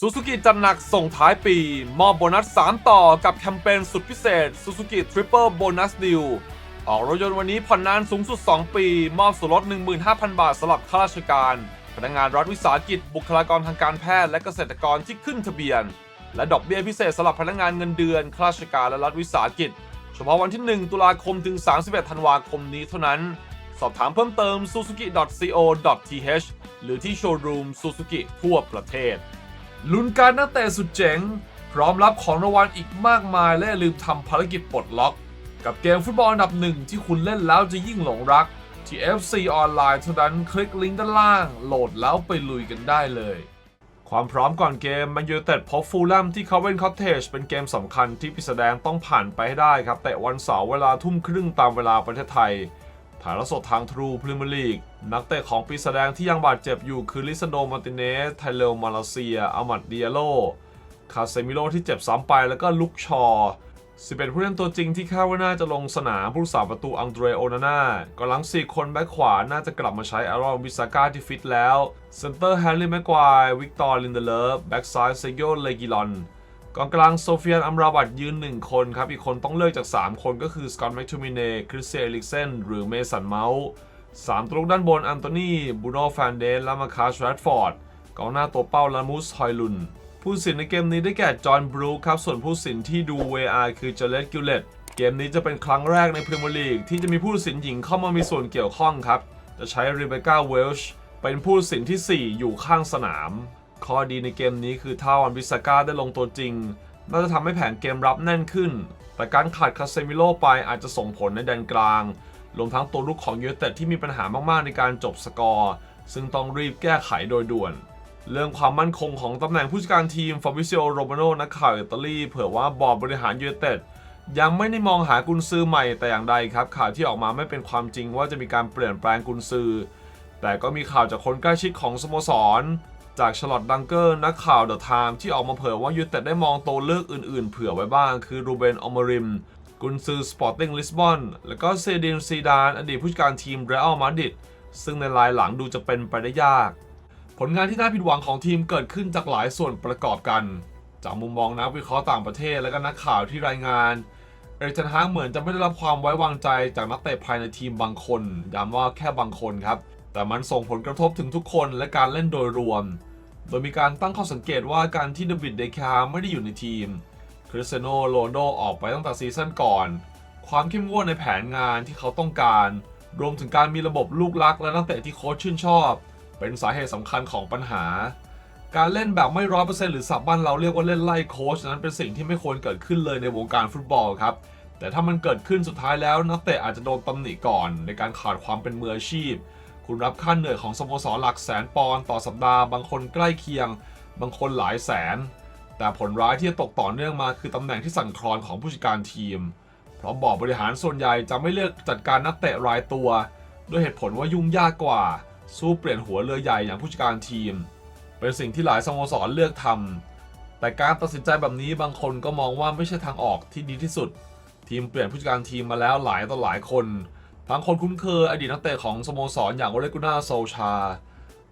Suzuki จัดหนักส่งท้ายปี มอบโบนัส 3 ต่อกับแคมเปญสุดพิเศษ Suzuki Triple Bonus Deal ออกรถยนต์วันนี้ผ่อนนานสูงสุด 2 ปี มอบส่วนลด 15,000 บาทสำหรับข้าราชการ พนักงานรัฐวิสาหกิจ บุคลากรทางการแพทย์และเกษตรกรที่ขึ้นทะเบียน และดอกเบี้ยพิเศษสำหรับพนักงานเงินเดือนข้าราชการและรัฐวิสาหกิจ เฉพาะวันที่ 1 ตุลาคมถึง 31 ธันวาคมนี้เท่านั้น สอบถามเพิ่มเติม suzuki.co.th หรือที่โชว์รูม Suzuki ทั่วประเทศ ลุ้นการนักเตะสุดเจ๋ง พร้อมรับของรางวัลอีกมากมาย และลืมทำภารกิจปลดล็อก กับเกมฟุตบอลอันดับหนึ่งที่คุณเล่นแล้วจะยิ่งหลงรัก ที่ FC ออนไลน์เท่านั้นคลิกลิงก์ด้านล่าง โหลดแล้วไปลุยกันได้เลย ความพร้อมก่อนเกม มันยูเต็ดพบฟูลแลมที่คาเวนคอตเทจเป็นเกมสำคัญที่พิสแดงต้องผ่านไปให้ได้ครับแต่วันเสาร์เวลาทุ่มครึ่งตามเวลาประเทศไทย ถ่ายทอดสดทางทรูพรีเมียร์ลีก นักเตะของปีศาจแดงที่ยังบาดเจ็บอยู่คือลิซานโดมาติเนส ไทเลมาลาเซียอามัดเดียโล คาเซมิโลที่เจ็บซ้ำไปแล้วก็ลุกชอ11ผู้เล่นตัวจริงที่คาดว่าน่าจะลงสนามผู้รักษาประตูอังเดรโอนาน่ากำลัง 4 คนแบ็คขวา น่าจะกลับมาใช้อารอนวิสาก้าที่ฟิตแล้ว เซนเตอร์แฮร์รี่แม็กควาย วิกตอร์ลินเดเลฟ แบ็กซ้ายเซโยเลกิลอน กองกลางโซเฟียนอัมราบัตยืน 1 คนครับ อีกคนต้องเลือกจาก 3 คนก็คือสกอตแมคทูมิเน่คริสเซียเอลิกเซนหรือเมสันเมาส์สามตัวลูกด้านบนอันโตนีบูโนแฟนเดนและมาคาชแรดฟอร์ดกองหน้าตัวเป้าลามูสฮอยลุน ผู้สินในเกมนี้ได้แก่จอห์นบรูคครับ ส่วนผู้สินที่ดู VAR คือเจเลตกิลเลตเกมนี้จะเป็นครั้งแรกในพรีเมียร์ลีกที่จะมีผู้สินหญิงเข้ามามีส่วนเกี่ยวข้องครับ จะใช้ริเบคก้าเวลช์เป็นผู้สินทีสี่4 อยู่ข้างสนาม ข้อดีในเกมนี้คือถ้าวันบิสก้าได้ลงตัวจริง น่าจะทำให้แผนเกมรับแน่นขึ้น แต่การขาดคาเซมิโลไปอาจจะส่งผลในแดนกลาง รวมทั้งตัวลุกของยูเต็ดที่มีปัญหามากๆในการจบสกอร์ ซึ่งต้องรีบแก้ไขโดยด่วน เรื่องความมั่นคงของตำแหน่งผู้จัดการทีมฟาบิซิโอโรมาโนนักข่าวอิตาลีเผยว่าบอร์ดบริหารยูเนเต็ดยังไม่ได้มองหากุนซือใหม่แต่อย่างใดครับข่าวที่ออกมาไม่เป็นความจริงว่าจะมีการเปลี่ยนแปลงกุนซือ แต่ก็มีข่าวจากคนใกล้ชิดของสโมสร จากชลอตดังเกอร์นักข่าวเดอะไทม์ที่ออกมาเผยว่ายูเต็ดได้มองตัวเลือกอื่นๆ เผื่อไว้บ้าง คือรูเบนอมริม กุนซือสปอร์ติ้งลิสบอน แล้วก็เซดินซีดาน อดีตผู้จัดการทีมเรอัลมาดริดซึ่งในรายหลังดูจะเป็นไปได้ยาก ผลงานที่น่าผิดหวังของทีมเกิดขึ้นจากหลายส่วนประกอบกัน จากมุมมองนักวิเคราะห์ต่างประเทศและก็นักข่าวที่รายงานเอริกเทนฮากเหมือนจะไม่ได้รับความไว้วางใจจากนักเตะภายในทีมบางคนย้ำว่าแค่บางคนครับ แต่มันส่งผลกระทบถึงทุกคนและการเล่นโดยรวม โดยมีการตั้งข้อสังเกตว่าการที่เดวิดเดคาไม่ได้อยู่ในทีมคริสเตียโนโรนัลโดออกไปตั้งแต่ซีซั่นก่อน ความเข้มงวดในแผนงานที่เขาต้องการ รวมถึงการมีระบบลูกรักและนักเตะที่โค้ชชื่นชอบ เป็นสาเหตุสำคัญของปัญหา การเล่นแบบไม่ร้อยเปอร์เซ็นต์หรือสับบ้านเราเรียกว่าเล่นไล่โค้ชนั้นเป็นสิ่งที่ไม่ควรเกิดขึ้นเลยในวงการฟุตบอลครับแต่ถ้ามันเกิดขึ้นสุดท้ายแล้วนักเตะอาจจะโดนตำหนิก่อน ในการขาดความเป็นมืออาชีพ คุณรับค่าเหนื่อยของสโมสรหลักแสนปอนด์ต่อสัปดาห์ บางคนใกล้เคียง บางคนหลายแสน แต่ผลร้ายที่จะตกต่อเนื่องมาคือตำแหน่งที่สั่นคลอนของผู้จัดการทีม เพราะบอร์ดบริหารส่วนใหญ่จะไม่เลือกจัดการนักเตะรายตัว ด้วยเหตุผลว่ายุ่งยากกว่า สู้เปลี่ยนหัวเรือใหญ่อย่างผู้จัดการทีม เป็นสิ่งที่หลายสโมสรเลือกทำแต่การตัดสินใจแบบนี้บางคนก็มองว่าไม่ใช่ทางออกที่ดีที่สุด ทีมเปลี่ยนผู้จัดการทีมมาแล้วหลายต่อหลายคน ทั้งคนคุ้นเคยอดีตนักเตะของสโมสรอย่างโอเลกุน่าโซชา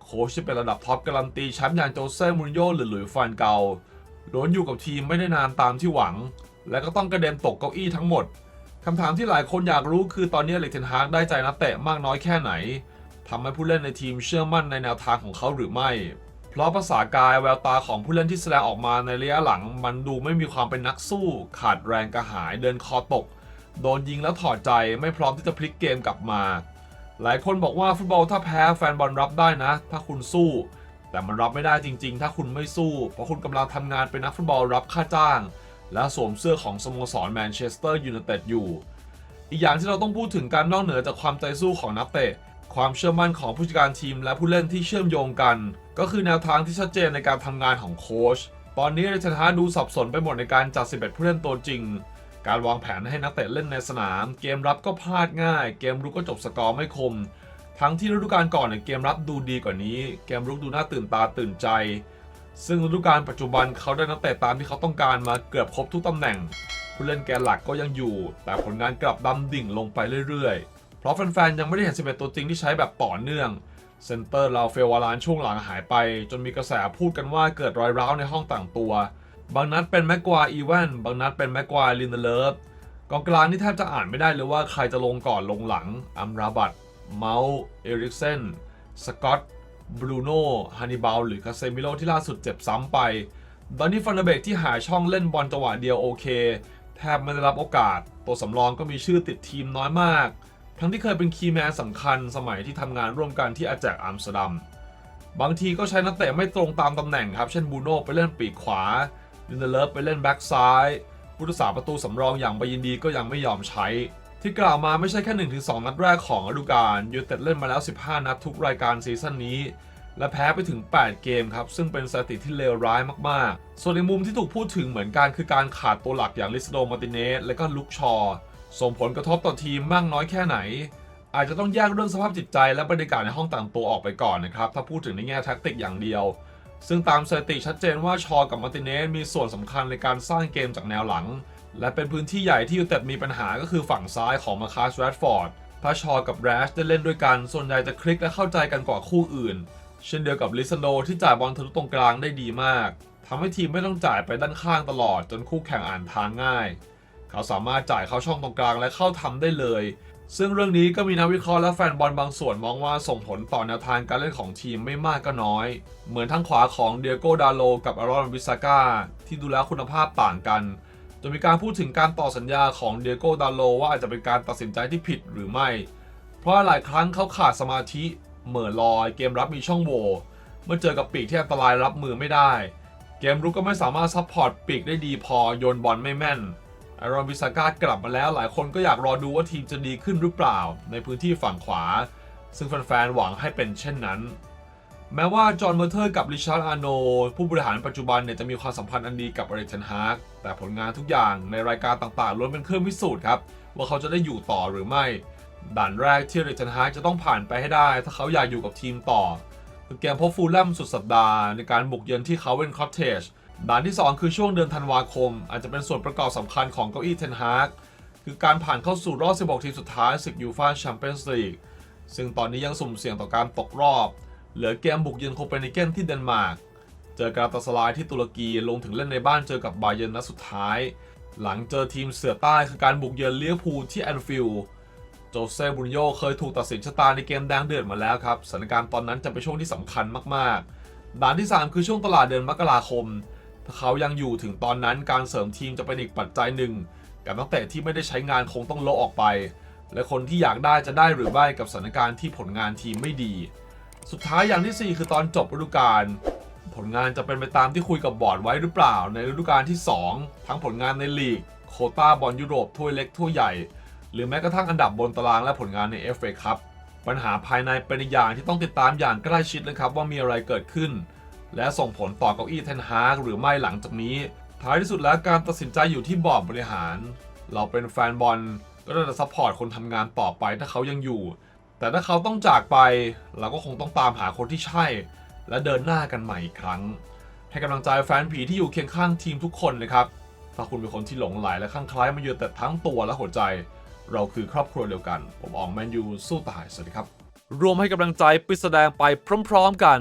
โค้ชที่เป็นระดับท็อปการันตีแชมป์อย่างโจเซ่มูรินโญ่หรือหลุยส์ฟานเกาล้วนอยู่กับทีมไม่ได้นานตามที่หวัง และก็ต้องกระเด็นตกเก้าอี้ทั้งหมดคำถามที่หลายคนอยากรู้คือตอนนี้เล็กเทนฮากได้ใจนักเตะมากน้อยแค่ไหนทำให้ผู้เล่นในทีมเชื่อมั่นในแนวทางของเขาหรือไม่ เพราะภาษากายแววตาของผู้เล่นที่แสดงออกมาในระยะหลัง มันดูไม่มีความเป็นนักสู้ ขาดแรงกระหายเดินคอตก โดนยิงแล้วถอดใจไม่พร้อมที่จะพลิกเกมกลับมา หลายคนบอกว่าฟุตบอลถ้าแพ้แฟนบอลรับได้นะ ถ้าคุณสู้ แต่มันรับไม่ได้จริง ๆ ถ้าคุณไม่สู้ เพราะคุณกำลังทำงานเป็นนักฟุตบอลรับค่าจ้าง และสวมเสื้อของสโมสรแมนเชสเตอร์ยูไนเต็ดอยู่ อีกอย่างที่เราต้องพูดถึงการนอกเหนือจากความใจสู้ของนักเตะความเชื่อมั่นของผู้จัดการทีมและผู้เล่นที่เชื่อมโยงกัน ก็คือแนวทางที่ชัดเจนในการทำงานของโค้ชตอนนี้เริกเทนฮากดูสับสนไปหมดในการจัด 11 ผู้เล่นตัวจริง การวางแผนให้นักเตะเล่นในสนาม เกมรับก็พลาดง่าย เกมรุกก็จบสกอร์ไม่คม ทั้งที่ฤดูกาลก่อนเนี่ยเกมรับดูดีกว่านี้ เกมรุกดูน่าตื่นตาตื่นใจ ซึ่งฤดูกาลปัจจุบันเขาได้นักเตะตามที่เขาต้องการมาเกือบครบทุกตำแหน่ง ผู้เล่นแกนหลักก็ยังอยู่ แต่ผลงานกลับดำดิ่งลงไปเรื่อยๆ เพราะแฟนๆยังไม่ได้เห็น 11 ตัวจริงที่ใช้แบบต่อเนื่องเซนเตอร์ลาเฟลวารานช่วงหลังหายไป จนมีกระแสพูดกันว่าเกิดรอยร้าวในห้องต่างตัว บางนัดเป็นแม็กควาอีแวนบางนัดเป็นแม็กควาลินเดเลิฟกองกลางนี่แทบจะอ่านไม่ได้เลยว่าใครจะลงก่อนลงหลัง อัมราบัตเมาส์เอริกเซนสกอตบรูโน่ฮานิบาลหรือคาเซมิโลที่ล่าสุดเจ็บซ้ำไปดอนนี่ฟันเดเบกที่หาช่องเล่นบอลจังหวะเดียวโอเคแทบไม่ได้รับโอกาส ตัวสำรองก็มีชื่อติดทีมน้อยมาก ทั้งที่เคยเป็นคีย์แมนสำคัญสมัยที่ทำงานร่วมกันที่อาแจกอัมสเตอร์ดัม บางทีก็ใช้นักเตะไม่ตรงตามตำแหน่งครับ เช่นบูโน่ไปเล่นปีกขวา ลินเดเลฟไปเล่นแบ็กซ้ายผู้รักษาประตูสำรองอย่างบายินดีก็ยังไม่ยอมใช้ ที่กล่าวมาไม่ใช่แค่ 1-2 นัดแรกของฤดูกาลยูเต็ดเล่นมาแล้ว 15 นัดทุกรายการซีซั่นนี้ และแพ้ไปถึง 8 เกมครับ ซึ่งเป็นสถิติที่เลวร้ายมากๆ ส่วนในมุมที่ถูกพูดถึงเหมือนกันคือการขาดตัวหลักอย่างลิสโดมาร์ติเนสและก็ลุกชอ ส่งผลกระทบต่อทีมมากน้อยแค่ไหน อาจจะต้องแยกเรื่องสภาพจิตใจและบรรยากาศในห้องต่างตัวออกไปก่อนนะครับถ้าพูดถึงในแง่แท็กติกอย่างเดียว ซึ่งตามสถิติชัดเจนว่าชอกับมาติเนสมีส่วนสำคัญในการสร้างเกมจากแนวหลัง และเป็นพื้นที่ใหญ่ที่ยูเต็ดมีปัญหาก็คือฝั่งซ้ายของมาคาสแรดฟอร์ดถ้าชอกับแรชได้เล่นด้วยกัน ส่วนใหญ่จะคลิกและเข้าใจกันกว่าคู่อื่น เช่นเดียวกับลิซันโดที่จ่ายบอลทะลุตรงกลางได้ดีมากทำให้ทีมไม่ต้องจ่ายไปด้านข้างตลอดจนคู่แข่งอ่านทางง่าย เขาสามารถจ่ายเข้าช่องตรงกลางและเข้าทำได้เลย ซึ่งเรื่องนี้ก็มีนักวิเคราะห์และแฟนบอลบางส่วนมองว่าส่งผลต่อแนวทางการเล่นของทีมไม่มากก็น้อย เหมือนทางขวาของเดียโกดาโลกับอารอนวิสาก้าที่ดูแลคุณภาพต่างกันจนมีการพูดถึงการต่อสัญญาของเดียโกดาโลว่าอาจจะเป็นการตัดสินใจที่ผิดหรือไม่ เพราะหลายครั้งเขาขาดสมาธิ เหม่อลอยเกมรับมีช่องโหว่เมื่อเจอกับปีกที่อันตรายรับมือไม่ได้ เกมรุกก็ไม่สามารถซัพพอร์ตปีกได้ดีพอโยนบอลไม่แม่น ไอรอนวิสาก้ากลับมาแล้วหลายคนก็อยากรอดูว่าทีมจะดีขึ้นหรือเปล่า ในพื้นที่ฝั่งขวา ซึ่งแฟนๆหวังให้เป็นเช่นนั้น แม้ว่าจอห์นเมอร์เทอร์กับริชาร์ดอาโนผู้บริหารปัจจุบันเนี่ยจะมีความสัมพันธ์อันดีกับเอริเทนฮาร์กแต่ผลงานทุกอย่างในรายการต่างๆล้วนเป็นเครื่องพิสูจน์ครับว่าเขาจะได้อยู่ต่อหรือไม่ด่านแรกที่เอริเทนฮาร์กจะต้องผ่านไปให้ได้ ถ้าเขาอยากอยู่กับทีมต่อคือเกมพบฟูลแลมสุดสัปดาห์ในการบุกเยือนที่เขาเวนคอตเทจ ด่านที่ 2 คือช่วงเดือนธันวาคม อาจจะเป็นส่วนประกอบสำคัญของเก้าอี้เทนฮากคือการผ่านเข้าสู่รอบ 16 ทีมสุดท้ายศึกยูฟ่าแชมเปี้ยนส์ลีกซึ่งตอนนี้ยังสุ่มเสี่ยงต่อการตกรอบ เหลือเกมบุกเยือนโคเปนเฮเกนที่เดนมาร์ก เจอกับตาสลายที่ตุรกีลงถึงเล่นในบ้านเจอกับบาเยนนัดสุดท้าย หลังเจอทีมเสือใต้คือการบุกเยือนเลี้ยวพูลที่แอนฟิลด์โจเซ่บุนโยเคยถูกตัดสินชะตาในเกมแดงเดือดมาแล้วครับสถานการณ์ตอนนั้นจะเป็นช่วงที่สำคัญมากๆ ด่านที่ 3 คือช่วงตลาดเดือนมกราคม ถ้าเขายังอยู่ถึงตอนนั้นการเสริมทีมจะเป็นอีกปัจจัยหนึ่ง กับนักเตะที่ไม่ได้ใช้งานคงต้องโลออกไป และคนที่อยากได้จะได้หรือไม่กับสถานการณ์ที่ผลงานทีมไม่ดี สุดท้ายอย่างที่ 4 คือตอนจบฤดูกาลผลงานจะเป็นไปตามที่คุยกับบอร์ดไว้หรือเปล่า ในฤดูกาลที่ 2 ทั้งผลงานในลีก โคต้าบอลยุโรปถ้วยเล็กถ้วยใหญ่ หรือแม้กระทั่งอันดับบนตารางและผลงานใน FA ครับปัญหาภายในเป็นอีกอย่างที่ต้องติดตามอย่างใกล้ชิดเลยครับว่ามีอะไรเกิดขึ้น และส่งผลต่อเก้าอี้เทนฮากหรือไม่หลังจากนี้ ท้ายที่สุดแล้วการตัดสินใจอยู่ที่บอร์ดบริหาร เราเป็นแฟนบอลก็ต้องซัพพอร์ตคนทำงานต่อไปถ้าเขายังอยู่ แต่ถ้าเขาต้องจากไป เราก็คงต้องตามหาคนที่ใช่ และเดินหน้ากันใหม่อีกครั้ง ให้กำลังใจแฟนผีที่อยู่เคียงข้างทีมทุกคนนะครับถ้าคุณเป็นคนที่หลงไหลและข้างคล้ายมาเยือนแต่ทั้งตัวและหัวใจ เราคือครอบครัวเดียวกัน ผมอองแมนยูสู้ตายสวัสดีครับ รวมให้กำลังใจไปแสดงไปพร้อม ๆ กัน